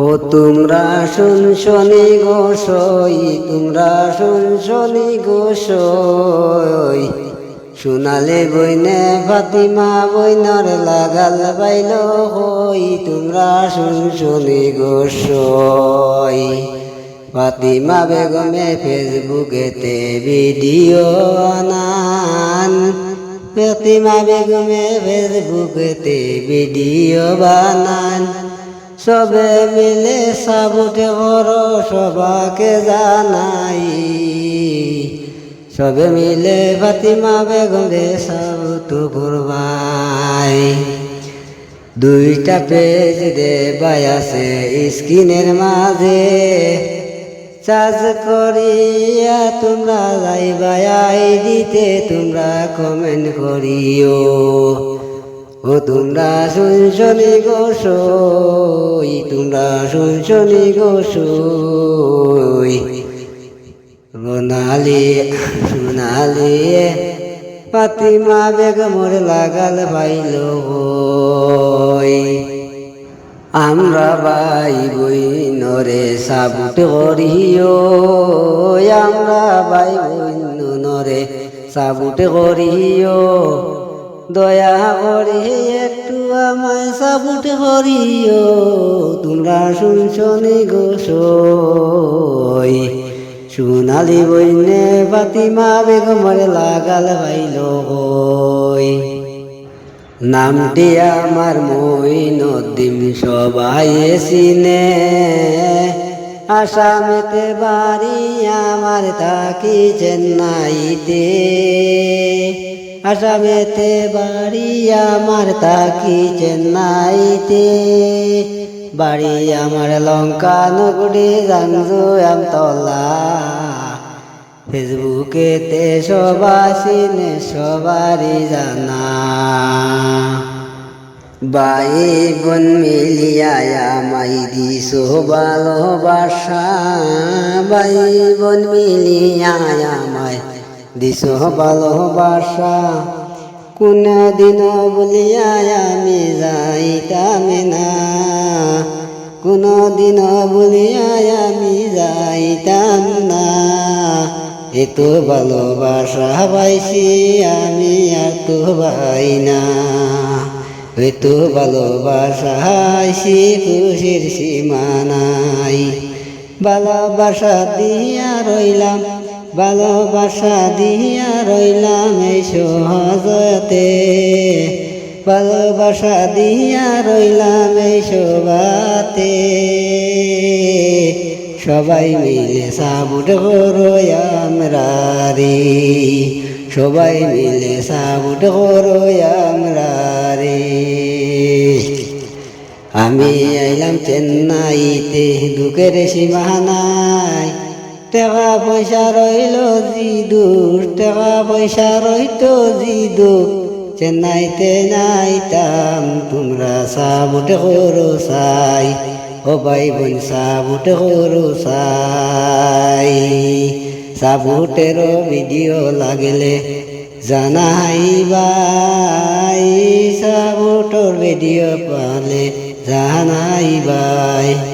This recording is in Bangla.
ও তোমরা শুন শনি গোসই তোমরা শুন শনি গোসই সোনালে বইনে ফাতিমা বইনর লাগাল বাইল হই, তোমরা শুন শনি গোসই ফাতিমা বেগমে ফেসবুকেতে ভিডিও আনান ফাতিমা বেগমে ফেসবুকেতে ভিডিও বানান। সবে মিলে সাবুটে বড় সবাকে জানাই। সবে মিলে ফাতিমা বেগম রে সাবুত করবাই দুইটা পেজ দে বাই আছে স্ক্রিনের মাঝে। চার্জ করিয়া তোমরা যাইবাই দিতে তোমরা কমেন্ট করিও। ও তোমরা শুনছনি গোসই তোমরা শুনছনি গোসই সোনালি সোনালি পাতিমা বেগ বেগমর লাগাল পাইল আমরা বাই বই নরে সাবুট করিও, আমরা বাই বই নরে সাবুট করিও। দয়া করে একটু আমায় সাবুট করিও। তোমরা শুনছনি গোসই সোনালি বইনে ফাতিমা বেগমর লাগাল ভাইল হই নামটি আমার মইনদ্দিম সবাই চিনে। আসামেতে বাড়ি আমার তাকি চেন্নাইতে। আসামেতে বাড়ি আমার তাকি চেন্নাইতে। বাড়ি আমার লঙ্কা নগরী জাংজু আমতলা। ফেসবুকেতে সবাই চিনে সবারই জানা। বাই বোন মিলিয়া মাই দিস ভালোবাসা। বাই বোন মিলিয়া মাই দিস ভালোবাসা কোন দিন বলিয়া আমি যাইতাম না। কোন দিন বলিয়া আমি যাইতাম না। এত ভালোবাসা পাইছি আমি আর তো পাই না। এত ভালোবাসা আইছি খুশির সীমানাই ভালোবাসা দিয়া রইলাম ভালোবাসা দিয়া রইলাম এই সহজতে। ভালোবাসা দিয়া রইলাম এই সবাতে সবাই মিলে সাবুট করো আমরা রে। সবাই মিলে সাবুট করো আমরা রে। আমি আইলাম চেন্নাইতে দুঃখের সীমানাই টাকা পয়সা রইল জি দূর টাকা পয়সা রইত জি দূর চেন্নাইতে নাইতাম, তোমরা সাবুট করো সাই ও ভাই বোন সাবুট করো সাই সাবুটেরও ভিডিও লাগলে জানাই বাই সাবুটর ভিডিও পালে জানাই বাই